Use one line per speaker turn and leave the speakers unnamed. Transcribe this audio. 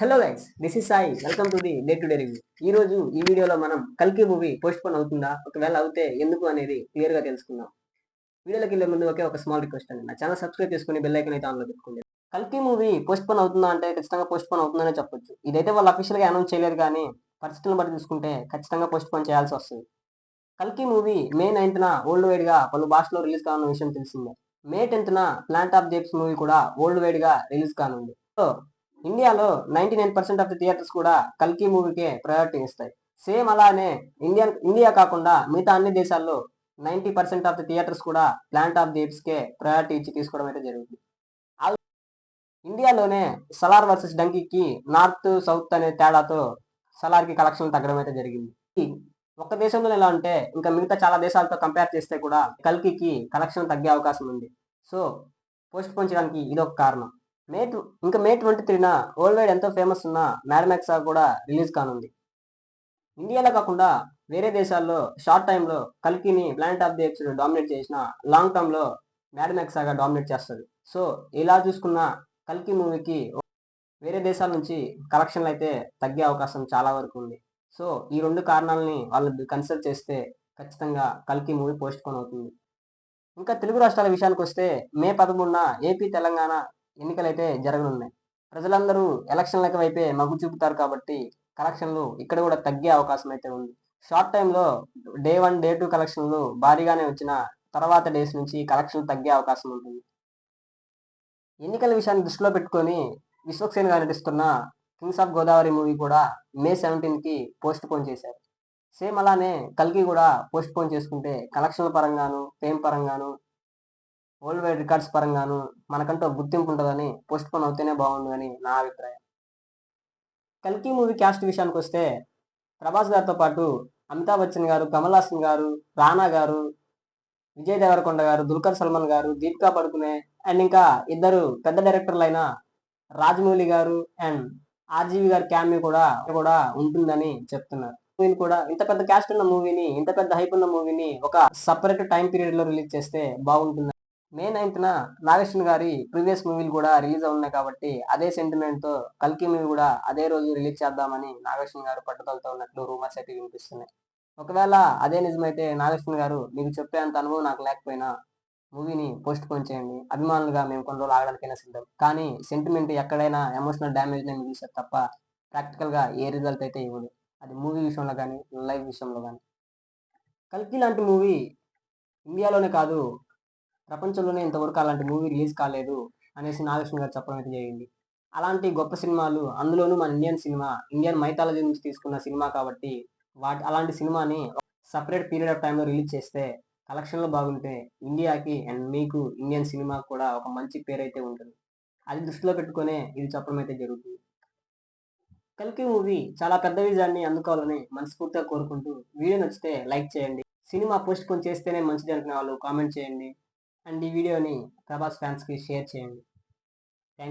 Hello guys this is Sai welcome to the day to day review ఈ రోజు ఈ వీడియోలో మనం కల్కి మూవీ పోస్ట్ పోన్ అవుతుందా? ఒకవేళ అవుతే ఎందుకు అనేది క్లియర్గా తెలుసుకుందాం. వీడియోలోకి వెళ్ళే ముందు ఒకే ఒక స్మాల్ రిక్వెస్ట్ అండి. నా ఛానల్ సబ్స్క్రైబ్ చేసుకుని బెల్ ఐకన్ అయితే ఆన్లో పెట్టుకోండి. కల్కి మూవీ పోస్ట్ పోన్ అవుతుందా అంటే ఖచ్చితంగా పోస్ట్ పోన్ అవుతుందనే చెప్పొచ్చు. ఇదైతే వాళ్ళు అఫీషియల్గా అనౌన్స్ చేయలేదు కానీ పరిస్థితులను బట్టి చూసుకుంటే ఖచ్చితంగా పోస్ట్ పోన్ చేయాల్సి వస్తుంది. కల్కి మూవీ మే నైన్త్న వరల్డ్ వైడ్గా పలు భాషలో రిలీజ్ కానున్న విషయం తెలిసిందే. May టెన్త్న planet of the apes movie కూడా వరల్డ్ వైడ్గా రిలీజ్ కానుంది. సో ఇండియాలో ninety nine percent of the theatres కూడా కల్కి మూవీకే ప్రయారిటీ ఇస్తాయి. సేమ్ అలానే ఇండియా ఇండియా కాకుండా మిగతా అన్ని దేశాల్లో ninety percent of the theatres కూడా ప్లాంట్ ఆఫ్ జేప్స్ కే ప్రయారిటీ ఇచ్చి తీసుకోవడం అయితే జరుగుతుంది ఇండియాలోనే సలార్ వర్సెస్ డంకీకి నార్త్ సౌత్ అనే తేడాతో సలార్కి కలెక్షన్ తగ్గడం అయితే జరిగింది. ఒక్క దేశంలో ఎలా అంటే ఇంకా మిగతా చాలా దేశాలతో కంపేర్ చేస్తే కూడా కల్కికి కలెక్షన్ తగ్గే అవకాశం ఉంది. సో పోస్ట్ పోన్ చేయడానికి ఇది ఒక కారణం. మే టూ ఇంకా మే ట్వంటీ త్రీన వరల్డ్ వైడ్ ఎంతో ఫేమస్ ఉన్న మ్యాడ్మాక్సా కూడా రిలీజ్ కానుంది. ఇండియాలో కాకుండా వేరే దేశాల్లో షార్ట్ టైంలో కల్కిని planet of the X dominate చేసిన లాంగ్ టర్మ్లో లో మ్యాడ్మాక్సాగా డామినేట్ చేస్తుంది. సో ఇలా చూసుకున్న కల్కి మూవీకి వేరే దేశాల నుంచి కలెక్షన్లు అయితే తగ్గే అవకాశం చాలా వరకు ఉంది. సో ఈ రెండు కారణాలని వాళ్ళు కన్సిడర్ చేస్తే ఖచ్చితంగా కల్కి మూవీ పోస్ట్ పోన్ అవుతుంది. ఇంకా తెలుగు రాష్ట్రాల విషయానికి వస్తే మే పదమూడున ఏపీ తెలంగాణ ఎన్నికలైతే జరగనున్నాయి. ప్రజలందరూ ఎలక్షన్లకు వైపే మగ్గు చూపుతారు కాబట్టి కలెక్షన్లు ఇక్కడ కూడా తగ్గే అవకాశం అయితే ఉంది. షార్ట్ టైంలో డే వన్ డే టూ కలెక్షన్లు భారీగానే వచ్చిన తర్వాత డేస్ నుంచి కలెక్షన్ తగ్గే అవకాశం ఉంటుంది. ఎన్నికల విషయాన్ని దృష్టిలో పెట్టుకొని విశ్వక్సేన్ గారు నటిస్తున్న కింగ్స్ ఆఫ్ గోదావరి మూవీ కూడా మే సెవెంటీన్కి పోస్ట్ పోన్ చేశారు. సేమ్ అలానే కల్కి కూడా పోస్ట్ పోన్ చేసుకుంటే కలెక్షన్ల పరంగాను ఫేమ్ పరంగాను వరల్డ్ వైడ్ రికార్డ్స్ పరంగాను మనకంటూ గుర్తింపు ఉంటుందని పోస్ట్ పోన్ అవుతేనే బాగుండు అని నా అభిప్రాయం. కల్కి మూవీ క్యాస్ట్ విషయానికి వస్తే ప్రభాస్ గారితో పాటు అమితాబ్ బచ్చన్ గారు కమల్ హాసన్ గారు రానా గారు విజయ్ దేవరకొండ గారు దుల్కర్ సల్మాన్ గారు దీపికా పడుకునే అండ్ ఇంకా ఇద్దరు పెద్ద డైరెక్టర్లు అయిన రాజమౌళి గారు అండ్ ఆర్జీవి గారు క్యామ్యూ కూడా కూడా ఉంటుందని చెప్తున్నారు. మూవీని కూడా ఇంత పెద్ద క్యాస్ట్ ఉన్న మూవీని ఇంత పెద్ద హైప్ ఉన్న మూవీని ఒక సపరేట్ టైం పీరియడ్లో రిలీజ్ చేస్తే బాగుంటుంది మే నైన్త్న న నాగేశ్వన్ గారి ప్రీవియస్ మూవీలు కూడా రిలీజ్ అవున్నాయి కాబట్టి అదే సెంటిమెంట్తో కల్కి మూవీ కూడా అదే రోజు రిలీజ్ చేద్దామని నాగేశ్వన్ గారు పట్టుదలతో ఉన్నట్లు రూమర్స్ అయితే వినిపిస్తున్నాయి. ఒకవేళ అదే నిజమైతే నాగేశ్వన్ గారు మీకు చెప్పేంత అనుభవం నాకు లేకపోయినా మూవీని పోస్ట్ పోన్ చేయండి. అభిమానులుగా మేము కొన్ని రోజులు ఆగడానికైనా సిద్ధం. కానీ సెంటిమెంట్ ఎక్కడైనా ఎమోషనల్ డ్యామేజ్ నేను చూసారు తప్ప ప్రాక్టికల్గా ఏ రిజల్ట్ అయితే ఇవ్వదు. అది మూవీ విషయంలో కానీ లైవ్ విషయంలో కానీ. కల్కి లాంటి మూవీ ఇండియాలోనే కాదు ప్రపంచంలోనే ఇంతవరకు అలాంటి మూవీ రిలీజ్ కాలేదు అనేసి నాగేశ్వర గారు చెప్పడం అయితే జరిగింది. అలాంటి గొప్ప సినిమాలు అందులోనూ మన ఇండియన్ సినిమా ఇండియన్ మైథాలజీ నుంచి తీసుకున్న సినిమా కాబట్టి వాటి అలాంటి సినిమాని సపరేట్ పీరియడ్ ఆఫ్ టైంలో రిలీజ్ చేస్తే కలెక్షన్లు బాగుంటే ఇండియాకి అండ్ మీకు ఇండియన్ సినిమా కూడా ఒక మంచి పేరు అయితే ఉంటుంది. అది దృష్టిలో పెట్టుకునే ఇది చెప్పడం అయితే జరుగుతుంది. కల్కి మూవీ చాలా పెద్ద విజయాన్ని అందుకోవాలని మనస్ఫూర్తిగా కోరుకుంటూ వీడియో నచ్చితే లైక్ చేయండి. సినిమా పోస్ట్ పోన్ చేస్తేనే మంచిది అనుకునే వాళ్ళు కామెంట్ చేయండి. అండ్ ఈ వీడియోని ప్రభాస్ ఫ్యాన్స్కి షేర్ చేయండి.